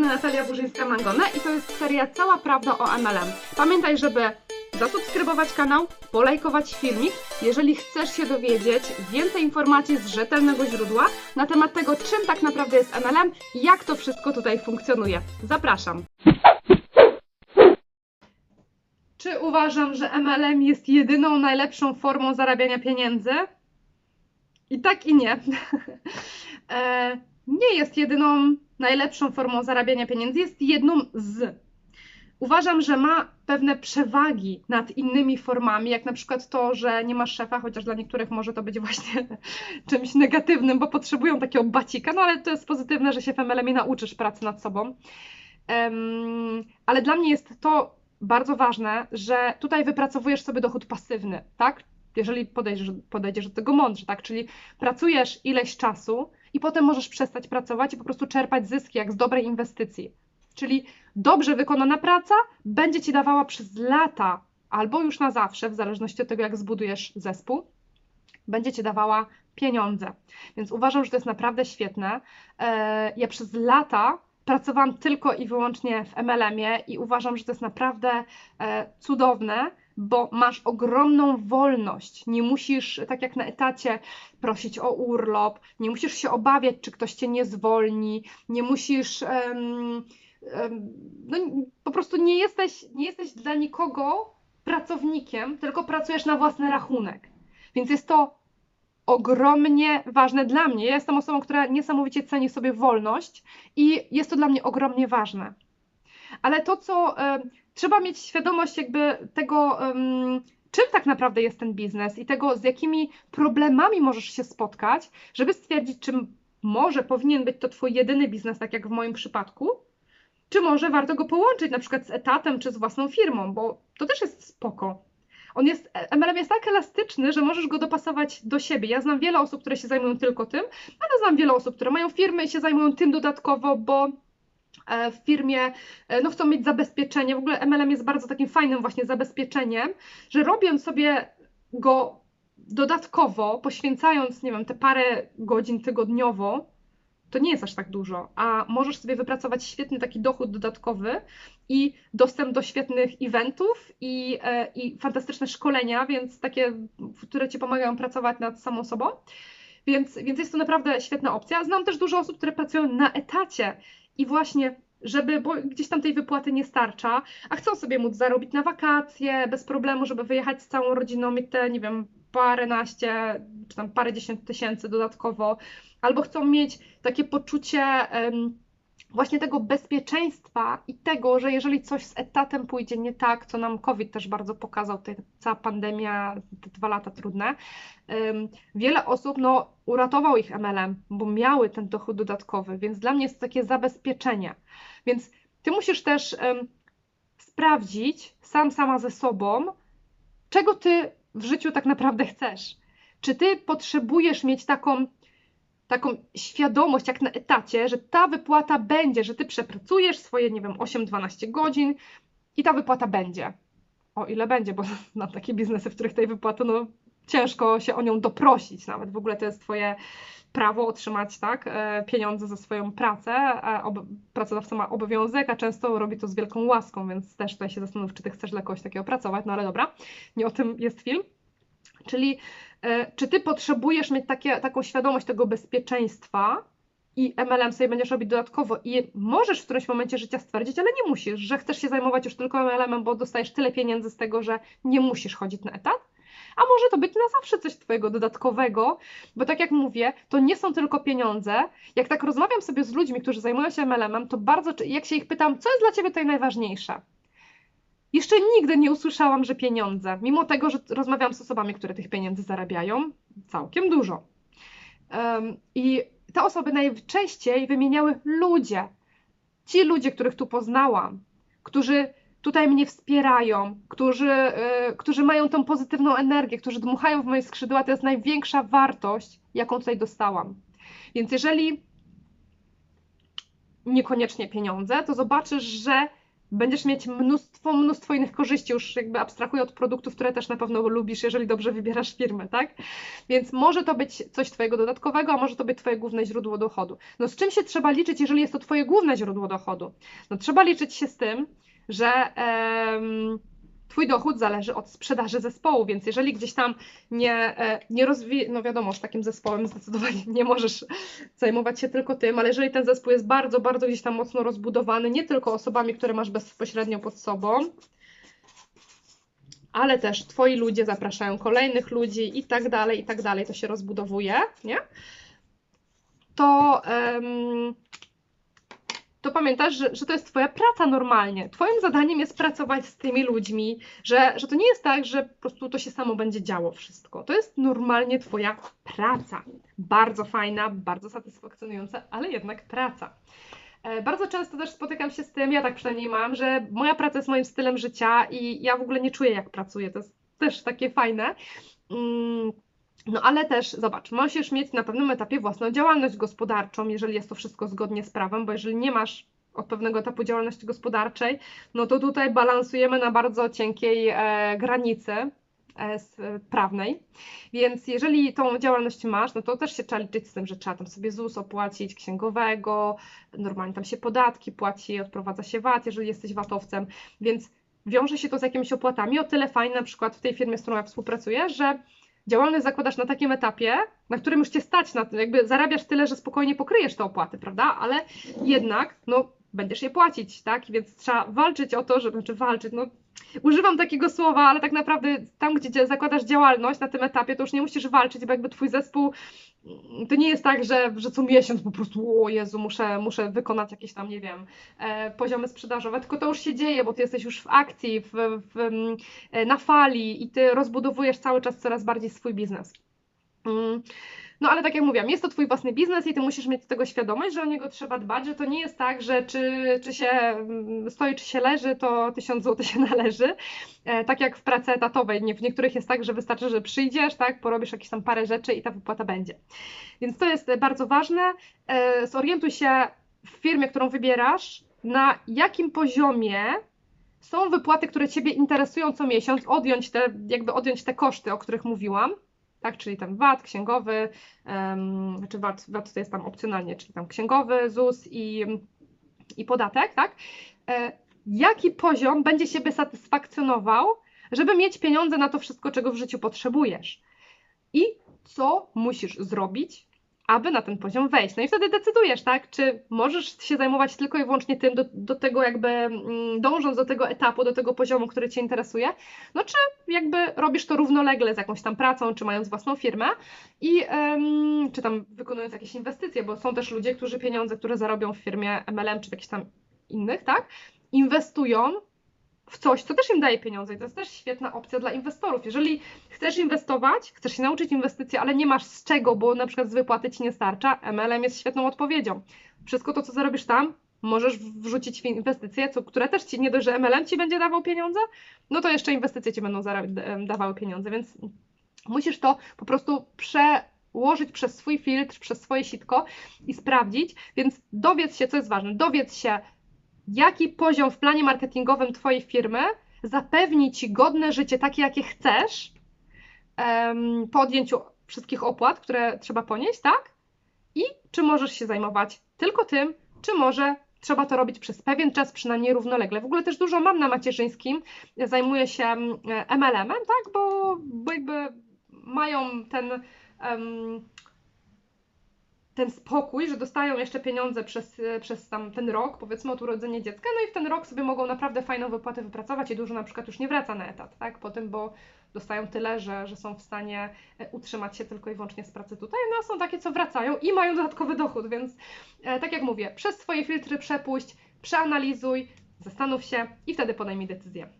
strony Natalia Burzyńska-Mangona i to jest seria Cała Prawda o MLM. Pamiętaj, żeby zasubskrybować kanał, polajkować filmik, jeżeli chcesz się dowiedzieć więcej informacji z rzetelnego źródła na temat tego, czym tak naprawdę jest MLM i jak to wszystko tutaj funkcjonuje. Zapraszam. Czy uważam, że MLM jest jedyną najlepszą formą zarabiania pieniędzy? I tak i nie. e, nie jest jedyną najlepszą formą zarabiania pieniędzy, jest jedną z. Uważam, że ma pewne przewagi nad innymi formami, jak na przykład to, że nie masz szefa, chociaż dla niektórych może to być właśnie czymś negatywnym, bo potrzebują takiego bacika, no ale to jest pozytywne, że się w MLM nauczysz pracy nad sobą. Um, ale dla mnie jest to bardzo ważne, że tutaj wypracowujesz sobie dochód pasywny, tak? Jeżeli podejdziesz, podejdziesz do tego mądrze, tak? Czyli pracujesz ileś czasu i potem możesz przestać pracować i po prostu czerpać zyski jak z dobrej inwestycji. Czyli dobrze wykonana praca będzie ci dawała przez lata albo już na zawsze, w zależności od tego, jak zbudujesz zespół, będzie ci dawała pieniądze. Więc uważam, że to jest naprawdę świetne. E, ja przez lata pracowałam tylko i wyłącznie w MLM-ie i uważam, że to jest naprawdę e, cudowne, bo masz ogromną wolność. Nie musisz, tak jak na etacie, prosić o urlop, nie musisz się obawiać, czy ktoś cię nie zwolni, nie musisz. Um, um, no, po prostu nie jesteś, nie jesteś dla nikogo pracownikiem, tylko pracujesz na własny rachunek. Więc jest to ogromnie ważne dla mnie. Ja jestem osobą, która niesamowicie ceni sobie wolność i jest to dla mnie ogromnie ważne. Ale to, co trzeba mieć świadomość jakby tego, czym tak naprawdę jest ten biznes i tego, z jakimi problemami możesz się spotkać, żeby stwierdzić, czym może powinien być to Twój jedyny biznes, tak jak w moim przypadku, czy może warto go połączyć na przykład z etatem czy z własną firmą, bo to też jest spoko. On jest, MLM jest tak elastyczny, że możesz go dopasować do siebie. Ja znam wiele osób, które się zajmują tylko tym, ale znam wiele osób, które mają firmy i się zajmują tym dodatkowo, bo w firmie e, no, chcą mieć zabezpieczenie. W ogóle MLM jest bardzo takim fajnym właśnie zabezpieczeniem, że robiąc sobie go dodatkowo, poświęcając, nie wiem, te parę godzin tygodniowo, to nie jest aż tak dużo, a możesz sobie wypracować świetny taki dochód dodatkowy i dostęp do świetnych eventów i, e, i fantastyczne szkolenia, więc takie, które Ci pomagają pracować nad samą sobą. Więc, więc jest to naprawdę świetna opcja. Znam też dużo osób, które pracują na etacie i właśnie żeby, bo gdzieś tam tej wypłaty nie starcza, a chcą sobie móc zarobić na wakacje bez problemu, żeby wyjechać z całą rodziną, mieć te, nie wiem, paręnaście czy tam parę dziesiąt tysięcy dodatkowo, albo chcą mieć takie poczucie um, właśnie tego bezpieczeństwa i tego, że jeżeli coś z etatem pójdzie nie tak, co nam COVID też bardzo pokazał, cała pandemia, te dwa lata trudne, um, wiele osób no, uratował ich MLM, bo miały ten dochód dodatkowy, więc dla mnie jest to takie zabezpieczenie. Więc ty musisz też um, sprawdzić sam sama ze sobą, czego ty w życiu tak naprawdę chcesz. Czy ty potrzebujesz mieć taką, taką świadomość, jak na etacie, że ta wypłata będzie, że ty przepracujesz swoje, nie wiem, 8-12 godzin i ta wypłata będzie. O ile będzie, bo mam takie biznesy, w których tej wypłaty, no ciężko się o nią doprosić nawet. W ogóle to jest twoje prawo otrzymać tak, e, pieniądze za swoją pracę. Pracodawca ma obowiązek, a często robi to z wielką łaską, więc też tutaj się zastanów, czy ty chcesz dla kogoś takiego pracować, no ale dobra, nie o tym jest film. Czyli e, czy ty potrzebujesz mieć takie, taką świadomość tego bezpieczeństwa i MLM sobie będziesz robić dodatkowo i możesz w którymś momencie życia stwierdzić, ale nie musisz, że chcesz się zajmować już tylko MLM-em, bo dostajesz tyle pieniędzy z tego, że nie musisz chodzić na etat a może to być na zawsze coś Twojego dodatkowego, bo tak jak mówię, to nie są tylko pieniądze. Jak tak rozmawiam sobie z ludźmi, którzy zajmują się MLM-em, to bardzo, jak się ich pytam, co jest dla Ciebie tutaj najważniejsze? Jeszcze nigdy nie usłyszałam, że pieniądze, mimo tego, że rozmawiam z osobami, które tych pieniędzy zarabiają, całkiem dużo. Um, I te osoby najczęściej wymieniały ludzie. Ci ludzie, których tu poznałam, którzy tutaj mnie wspierają, którzy, yy, którzy mają tą pozytywną energię, którzy dmuchają w moje skrzydła, to jest największa wartość, jaką tutaj dostałam. Więc jeżeli niekoniecznie pieniądze, to zobaczysz, że będziesz mieć mnóstwo, mnóstwo innych korzyści, już jakby abstrahuję od produktów, które też na pewno lubisz, jeżeli dobrze wybierasz firmę, tak? Więc może to być coś Twojego dodatkowego, a może to być Twoje główne źródło dochodu. No z czym się trzeba liczyć, jeżeli jest to Twoje główne źródło dochodu? No trzeba liczyć się z tym, że em, Twój dochód zależy od sprzedaży zespołu, więc jeżeli gdzieś tam nie, e, nie rozwi... no wiadomo, że takim zespołem zdecydowanie nie możesz zajmować się tylko tym, ale jeżeli ten zespół jest bardzo, bardzo gdzieś tam mocno rozbudowany, nie tylko osobami, które masz bezpośrednio pod sobą, ale też Twoi ludzie zapraszają kolejnych ludzi i tak dalej, i tak dalej, to się rozbudowuje, nie? To, em, to pamiętasz, że, że to jest Twoja praca normalnie. Twoim zadaniem jest pracować z tymi ludźmi, że, że to nie jest tak, że po prostu to się samo będzie działo wszystko. To jest normalnie Twoja praca. Bardzo fajna, bardzo satysfakcjonująca, ale jednak praca. E, Bardzo często też spotykam się z tym, ja tak przynajmniej mam, że moja praca jest moim stylem życia i ja w ogóle nie czuję, jak pracuję. To jest też takie fajne. No ale też, zobacz, musisz mieć na pewnym etapie własną działalność gospodarczą, jeżeli jest to wszystko zgodnie z prawem, bo jeżeli nie masz od pewnego etapu działalności gospodarczej, no to tutaj balansujemy na bardzo cienkiej e, granicy e, prawnej. Więc jeżeli tą działalność masz, no to też się trzeba liczyć z tym, że trzeba tam sobie ZUS opłacić, księgowego, normalnie tam się podatki płaci, odprowadza się VAT, jeżeli jesteś VAT-owcem, więc wiąże się to z jakimiś opłatami. O tyle fajnie na przykład w tej firmie, z którą ja współpracuję, że działalność zakładasz na takim etapie, na którym już cię stać na jakby zarabiasz tyle, że spokojnie pokryjesz te opłaty, prawda? Ale jednak, no, będziesz je płacić, tak? Więc trzeba walczyć o to, żeby, znaczy walczyć, no, używam takiego słowa, ale tak naprawdę tam, gdzie zakładasz działalność na tym etapie, to już nie musisz walczyć, bo jakby twój zespół, to nie jest tak, że, że co miesiąc po prostu, o Jezu, muszę, muszę wykonać jakieś tam, nie wiem, e, poziomy sprzedażowe, tylko to już się dzieje, bo ty jesteś już w akcji, w, w, mm, e, na fali i ty rozbudowujesz cały czas coraz bardziej swój biznes. No ale tak jak mówiłam, jest to Twój własny biznes i Ty musisz mieć tego świadomość, że o niego trzeba dbać, że to nie jest tak, że czy, czy się mm, stoi, czy się leży, to 1000 zł się należy. E, tak jak w pracy etatowej, w niektórych jest tak, że wystarczy, że przyjdziesz, tak, porobisz jakieś tam parę rzeczy i ta wypłata będzie. Więc to jest bardzo ważne. E, zorientuj się w firmie, którą wybierasz, na jakim poziomie są wypłaty, które Ciebie interesują co miesiąc, odjąć te, jakby odjąć te koszty, o których mówiłam, tak, czyli tam VAT, księgowy, um, znaczy VAT, VAT to jest tam opcjonalnie, czyli tam księgowy, ZUS i, i podatek, tak? E, jaki poziom będzie Ciebie satysfakcjonował, żeby mieć pieniądze na to wszystko, czego w życiu potrzebujesz? I co musisz zrobić, aby na ten poziom wejść. No i wtedy decydujesz, tak, czy możesz się zajmować tylko i wyłącznie tym, do, do tego jakby mm, dążąc do tego etapu, do tego poziomu, który Cię interesuje, no czy jakby robisz to równolegle z jakąś tam pracą, czy mając własną firmę? I em, czy tam wykonując jakieś inwestycje, bo są też ludzie, którzy pieniądze, które zarobią w firmie MLM, czy w jakichś tam innych, tak, inwestują w coś, co też im daje pieniądze i to jest też świetna opcja dla inwestorów. Jeżeli chcesz inwestować, chcesz się nauczyć inwestycji, ale nie masz z czego, bo na przykład z wypłaty Ci nie starcza, MLM jest świetną odpowiedzią. Wszystko to, co zarobisz tam, możesz wrzucić w inwestycje, co, które też Ci, nie dość, że MLM Ci będzie dawał pieniądze, no to jeszcze inwestycje Ci będą dawały pieniądze, więc musisz to po prostu przełożyć przez swój filtr, przez swoje sitko i sprawdzić, więc dowiedz się, co jest ważne, dowiedz się, jaki poziom w planie marketingowym Twojej firmy zapewni Ci godne życie, takie jakie chcesz, em, po odjęciu wszystkich opłat, które trzeba ponieść, tak? I czy możesz się zajmować tylko tym, czy może trzeba to robić przez pewien czas, przynajmniej równolegle. W ogóle też dużo mam na macierzyńskim, zajmuję się MLM-em, tak? Bo, bo jakby mają ten. em, ten spokój, że dostają jeszcze pieniądze przez, przez tam ten rok, powiedzmy od urodzenia dziecka, no i w ten rok sobie mogą naprawdę fajną wypłatę wypracować i dużo na przykład już nie wraca na etat, tak, po tym, bo dostają tyle, że, że są w stanie e, utrzymać się tylko i wyłącznie z pracy tutaj, no a są takie, co wracają i mają dodatkowy dochód, więc e, tak jak mówię, przez swoje filtry przepuść, przeanalizuj, zastanów się i wtedy podejmij decyzję.